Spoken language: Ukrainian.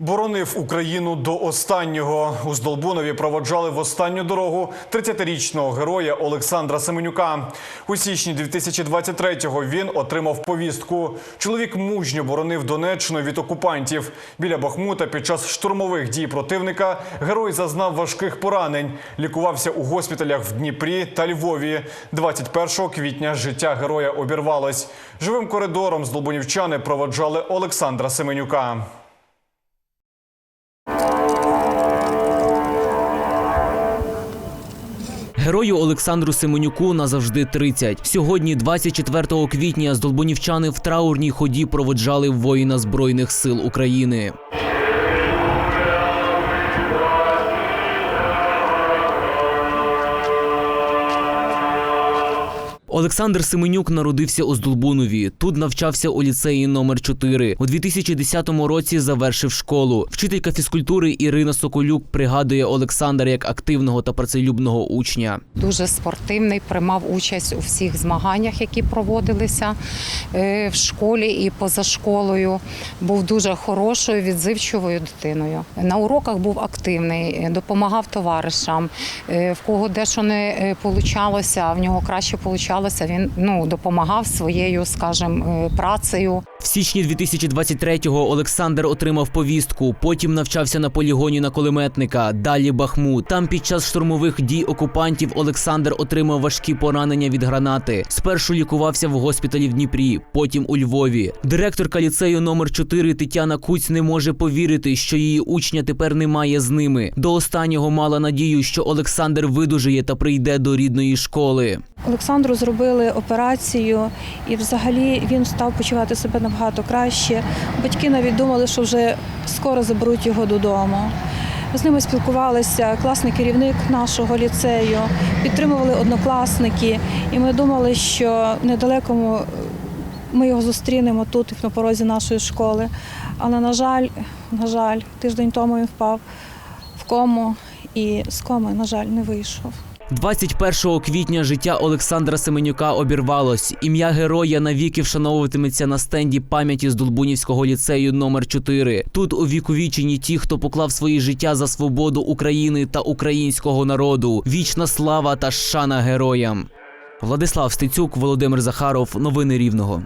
Боронив Україну до останнього. У Здолбунові проводжали в останню дорогу 30-річного героя Олександра Семенюка. У січні 2023-го він отримав повістку. Чоловік мужньо боронив Донеччину від окупантів. Біля Бахмута під час штурмових дій противника герой зазнав важких поранень. Лікувався у госпіталях в Дніпрі та Львові. 21 квітня життя героя обірвалось. Живим коридором здолбунівчани проводжали Олександра Семенюка. Герою Олександру Семенюку назавжди 30. Сьогодні, 24 квітня, здолбунівчани в траурній ході проводжали воїна Збройних сил України. Олександр Семенюк народився у Здолбунові. Тут навчався у ліцеї номер 4 У 2010 році завершив школу. Вчителька фізкультури Ірина Соколюк пригадує Олександра як активного та працелюбного учня. Дуже спортивний, приймав участь у всіх змаганнях, які проводилися е, в школі і поза школою. Був дуже хорошою, відзивчивою дитиною. На уроках був активний, е, допомагав товаришам. Е, В кого дещо не получалося, а в нього краще получалося. Він ну допомагав своєю, скажімо, працею. В січні 2023-го Олександр отримав повістку. Потім навчався на полігоні на кулеметника. Далі Бахмут. Там під час штурмових дій окупантів Олександр отримав важкі поранення від гранати. Спершу лікувався в госпіталі в Дніпрі, потім у Львові. Директорка ліцею номер 4 Тетяна Куць не може повірити, що її учня тепер немає з ними. До останнього мала надію, що Олександр видужає та прийде до рідної школи. Олександру зробили операцію, і взагалі він став почувати себе набагато краще. Батьки навіть думали, що вже скоро заберуть його додому. З ними спілкувалися класний керівник нашого ліцею, підтримували однокласники, і ми думали, що недалеко ми його зустрінемо тут, на порозі нашої школи. Але, на жаль, на жаль, тиждень тому він впав в кому і з коми, на жаль, не вийшов. 21 квітня життя Олександра Семенюка обірвалось. Ім'я героя навіки вшановуватиметься на стенді пам'яті з Долбунівського ліцею номер 4 Тут увіковічені ті, хто поклав свої життя за свободу України та українського народу. Вічна слава та шана героям. Владислав Стецюк, Володимир Захаров. Новини Рівного.